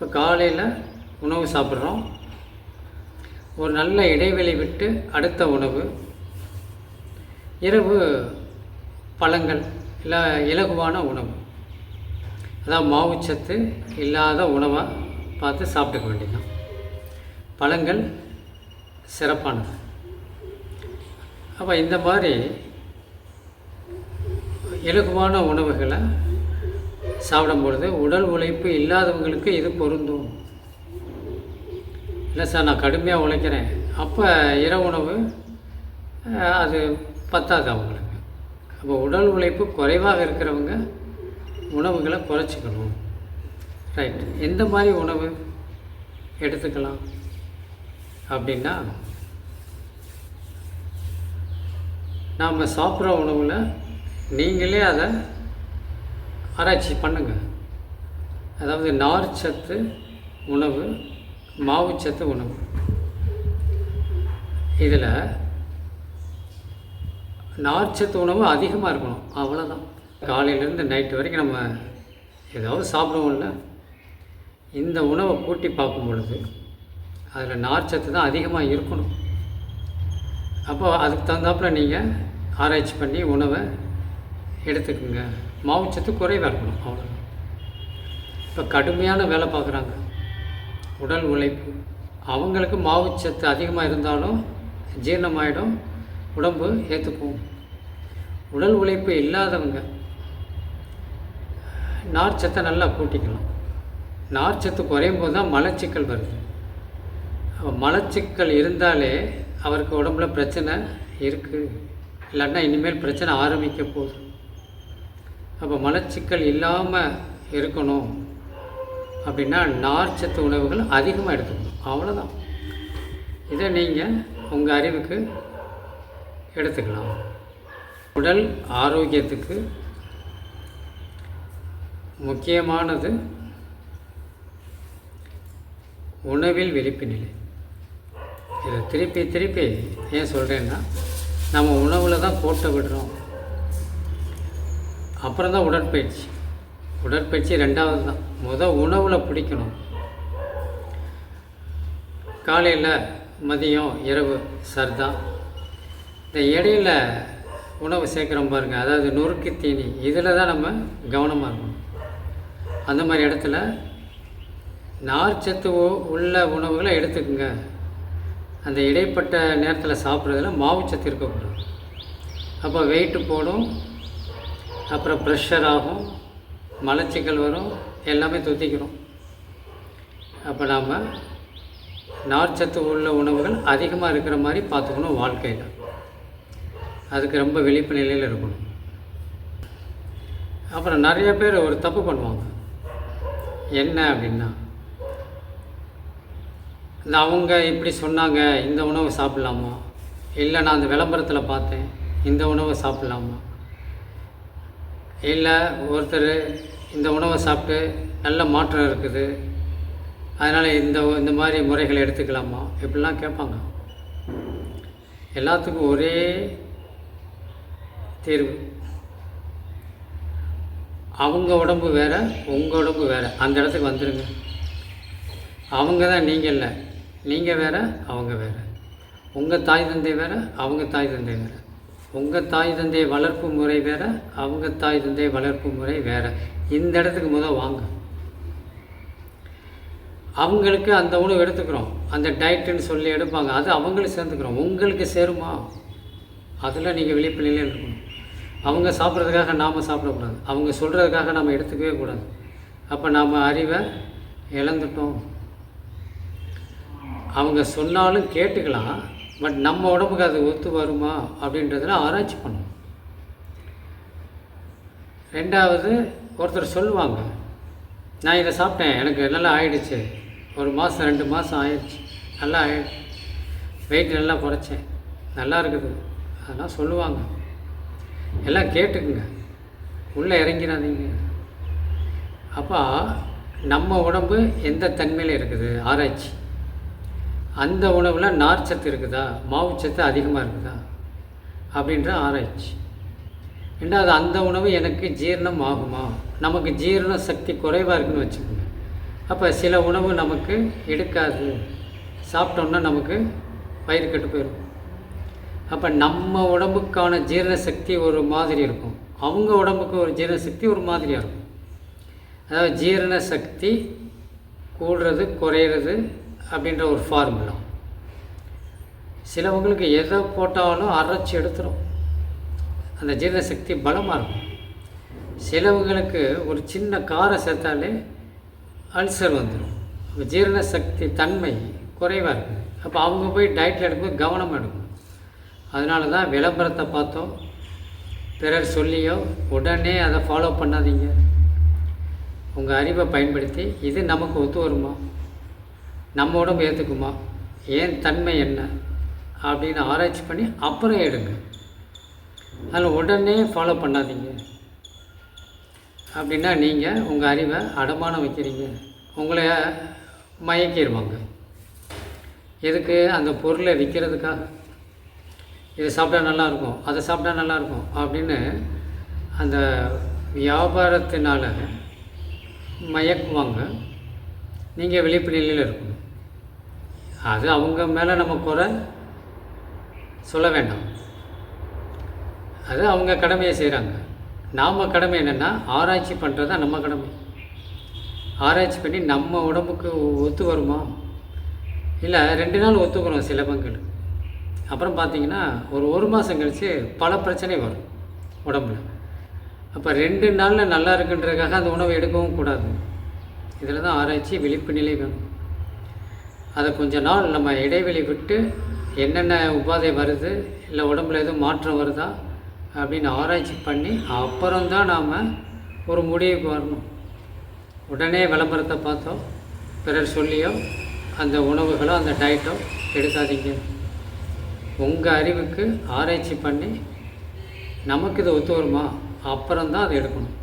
இப்போ காலையில் உணவு சாப்பிட்றோம். ஒரு நல்ல இடைவெளி விட்டு அடுத்த உணவு. இரவு பழங்கள் இல்லை இலகுவான உணவு. அதான் மாவுச்சத்து இல்லாத உணவாக பார்த்து சாப்பிட்டுக்க வேண்டியதுதான். பழங்கள் சிறப்பானது. அப்போ இந்த மாதிரி இலகுவான உணவுகளை சாப்பிடும் பொழுது உடல் உழைப்பு இல்லாதவங்களுக்கு இது பொருந்தும். இல்லை சார் நான் கடுமையாக உழைக்கிறேன். அப்போ இரவு உணவு அது பத்தாது அவங்களுக்கு. அப்போ உடல் உழைப்பு குறைவாக இருக்கிறவங்க உணவுகளை குறைச்சிக்கணும். ரைட் எந்த மாதிரி உணவு எடுத்துக்கலாம்? அப்படின்னா நாம் சாப்பிட்ற உணவில் நீங்களே அதை ஆராய்ச்சி பண்ணுங்கள் அதாவது நார்ச்சத்து உணவு மாவுச்சத்து உணவு. இதில் நார்ச்சத்து உணவு அதிகமாக இருக்கணும். அவ்வளோதான் காலையிலேருந்து நைட்டு வரைக்கும் நம்ம ஏதாவது சாப்பிடுவோம்ல. இந்த உணவை கூட்டி பார்க்கும் பொழுது அதில் நார்ச்சத்து தான் அதிகமாக இருக்கணும். அப்போ அதுக்கு தகுந்தாப்பில் நீங்கள் ஆராய்ச்சி பண்ணி உணவை எடுத்துக்கோங்க. மாவுச்சத்து குறைவாக இருக்கணும் அவ்வளோ இப்போ கடுமையான வேலை பார்க்குறாங்க. உடல் உழைப்பு. அவங்களுக்கு மாவுச்சத்து அதிகமாக இருந்தாலும் ஜீரணமாயிடும் உடம்பு ஏற்றுக்கும் உடல் உழைப்பு இல்லாதவங்க நார்ச்சத்தை நல்லா கூட்டிக்கலாம். நார்ச்சத்து குறையும் போது தான் மலச்சிக்கல் வருது. மலச்சிக்கல் இருந்தாலே அவருக்கு உடம்புல பிரச்சனை இருக்குது இல்லைன்னா இனிமேல் பிரச்சனை ஆரம்பிக்க போகுது. அப்போ மலச்சிக்கல் இல்லாமல் இருக்கணும் அப்படின்னா நார்ச்சத்து உணவுகள் அதிகமாக எடுத்துக்கணும். அவ்வளோதான் இதை நீங்கள் உங்கள் அறிவுக்கு எடுத்துக்கலாம். உடல் ஆரோக்கியத்துக்கு முக்கியமானது உணவில் விழிப்பு நிலை. இதை திருப்பி திருப்பி ஏன் சொல்கிறேன்னா நம்ம உணவில் தான் போட்டு விடுறோம். அப்புறம் தான் உடற்பயிற்சி. உடற்பயிற்சி ரெண்டாவது தான் முத உணவில் பிடிக்கணும். காலையில் மதியம் இரவு சர்தான் இந்த இடையில உணவு சேர்க்குறோம் பாருங்கள் அதாவது நொறுக்கு தீனி. இதில் தான் நம்ம கவனமாக இருக்கணும். அந்த மாதிரி இடத்துல நார்ச்சத்து உள்ள உணவுகளை எடுத்துக்கோங்க. அந்த இடைப்பட்ட நேரத்தில் சாப்பிட்றதுல மாவுச்சத்து இருக்கக்கூடாது. அப்போ வெயிட்டு போடும். அப்புறம் ப்ரெஷர் ஆகும் மலச்சிக்கல் வரும் எல்லாமே துத்திக்கிறோம். அப்போ நாம் நார்ச்சத்து உள்ள உணவுகள் அதிகமாக இருக்கிற மாதிரி பார்த்துக்கணும் வாழ்க்கையில். அதுக்கு ரொம்ப விழிப்பு நிலையில் இருக்கணும். அப்புறம் நிறைய பேர் ஒரு தப்பு பண்ணுவாங்க. என்ன அப்படின்னா இந்த அவங்க இப்படி சொன்னாங்க இந்த உணவை சாப்பிட்லாமா? இல்லை நான் அந்த விளம்பரத்தில் பார்த்தேன் இந்த உணவை சாப்பிட்லாமா? இல்லை ஒருத்தர் இந்த உணவை சாப்பிட்டு நல்ல மாற்றம் இருக்குது. அதனால் இந்த இந்த மாதிரி முறைகளை எடுத்துக்கலாமா? இப்படிலாம் கேட்பாங்க. எல்லாத்துக்கும் ஒரே தீர்வு. அவங்க உடம்பு வேற உங்கள் உடம்பு வேறு. அந்த இடத்துக்கு வந்துடுங்க அவங்க தான் நீங்கள் இல்லை. நீங்கள் வேற அவங்க வேறு. உங்கள் தாய் தந்தை வேறு அவங்க தாய் தந்தை வேறு. உங்கள் தாய் தந்தை வளர்ப்பு முறை வேறு அவங்க தாய் தந்தை வளர்ப்பு முறை வேறு. இந்த இடத்துக்கு முதல் வாங்க. அவங்களுக்கு அந்த உணவு எடுத்துக்கிறோம். அந்த டயட்டுன்னு சொல்லி எடுப்பாங்க. அது அவங்களும் சேர்ந்துக்கிறோம். உங்களுக்கு சேருமா? அதில் நீங்கள் விழிப்பு இருக்கணும். அவங்க சாப்பிட்றதுக்காக நாம் சாப்பிடக்கூடாது. அவங்க சொல்கிறதுக்காக நாம் எடுத்துக்கவே கூடாது. அப்போ நாம் அறிவை இழந்துட்டோம். அவங்க சொன்னாலும் கேட்டுக்கலாம். பட் நம்ம உடம்புக்கு அது ஒத்து வருமா அப்படின்றதெல்லாம் ஆராய்ச்சி பண்ணணும். ரெண்டாவது ஒருத்தர் சொல்லுவாங்க நான் இதை சாப்பிட்டேன் எனக்கு நல்லா ஆயிடுச்சு. ஒரு மாதம் ரெண்டு மாதம் ஆயிடுச்சு நல்லா ஆயி வெயிட் நல்லா குறைச்சேன். நல்லா இருக்குது. அதெல்லாம் சொல்லுவாங்க. எல்லாம் கேட்டுக்குங்க. உள்ளே இறங்கிறாதீங்க அப்போ நம்ம உடம்பு எந்த தன்மையில் இருக்குது? ஆராய்ச்சி. அந்த உணவில் நார்ச்சத்து இருக்குதா? மாவுச்சத்து அதிகமாக இருக்குதா? அப்படின்ற ஆராய்ச்சி. ரெண்டாவது அந்த உணவு எனக்கு ஜீரணம் ஆகுமா? நமக்கு ஜீரண சக்தி குறைவாக இருக்குன்னு வச்சுக்கோங்க. அப்போ சில உணவு நமக்கு எடுக்காது. சாப்பிட்டோம்னா நமக்கு வயிறு கெட்டு போயிடும் அப்போ நம்ம உடம்புக்கான ஜீரண சக்தி ஒரு மாதிரி இருக்கும். அவங்க உடம்புக்கு ஒரு ஜீரண சக்தி ஒரு மாதிரியாக இருக்கும். அதாவது ஜீரண சக்தி கூடுறது குறையிறது அப்படின்ற ஒரு ஃபார்முலா சிலவங்களுக்கு எதை போட்டாலும் அரைச்சி எடுத்துரும். அந்த ஜீரண சக்தி பலமாக இருக்கும். சிலவங்களுக்கு ஒரு சின்ன காரை சேர்த்தாலே அல்சர் வந்துடும் அப்போ ஜீரண சக்தி தன்மை குறைவாக இருக்குது அப்போ அவங்க போய் டயட்டில் எடுக்கும்போது கவனமாக எடுக்கணும் அதனால தான் விளம்பரத்தை பார்த்தோம். பிறர் சொல்லியோ உடனே அதை ஃபாலோ பண்ணாதீங்க. உங்கள் அறிவை பயன்படுத்தி இது நமக்கு ஒத்து வருமா? நம்ம உடம்பு ஏற்றுக்குமா ஏன் தன்மை என்ன? அப்படின்னு ஆராய்ச்சி பண்ணி அப்புறம் எடுங்க. அதில் உடனே ஃபாலோ பண்ணாதீங்க. அப்படின்னா நீங்கள் உங்கள் அறிவை அடமானம் வைக்கிறீங்க. உங்களை மயக்கிடுவாங்க எதுக்கு? அந்த பொருளை விற்கிறதுக்காக இதை சாப்பிட்டா நல்லாயிருக்கும் அதை சாப்பிட்டா நல்லாயிருக்கும் அப்படின்னு அந்த வியாபாரத்தினால் மயக்குவாங்க. நீங்கள் விழிப்பு நிலையில் இருக்கும் அது அவங்க மேலே நம்ம குறை சொல்ல வேண்டாம். அது அவங்க கடமையை செய்கிறாங்க நாம் கடமை என்னென்னா ஆராய்ச்சி பண்ணுறது தான் நம்ம கடமை. ஆராய்ச்சி பண்ணி நம்ம உடம்புக்கு ஒத்து வருமா? இல்லை ரெண்டு நாள் ஒத்துக்கிறோம் சில அப்புறம் பார்த்தீங்கன்னா ஒரு ஒரு மாதம் கழித்து பல பிரச்சனை வரும் உடம்புல. அப்போ ரெண்டு நாளில் நல்லா இருக்குன்றதுக்காக அந்த உணவை எடுக்கவும் கூடாது. இதில் தான் ஆராய்ச்சி விழிப்பு நிலை வேணும். அதை கொஞ்ச நாள் நம்ம இடைவெளி விட்டு என்னென்ன உபாதை வருது இல்லை உடம்புல எதுவும் மாற்றம் வருதா அப்படின்னு ஆராய்ச்சி பண்ணி அப்புறம்தான் நாம் ஒரு முடிவுக்கு வரணும். உடனே விளம்பரத்தை பார்த்தோ பிறர் சொல்லியோ அந்த உணவுகளோ அந்த டயட்டோ எடுக்காதீங்க. உங்கள் அறிவுக்கு ஆராய்ச்சி பண்ணி நமக்கு இது ஒத்து வருமா? அப்புறம்தான் அதை எடுக்கணும்.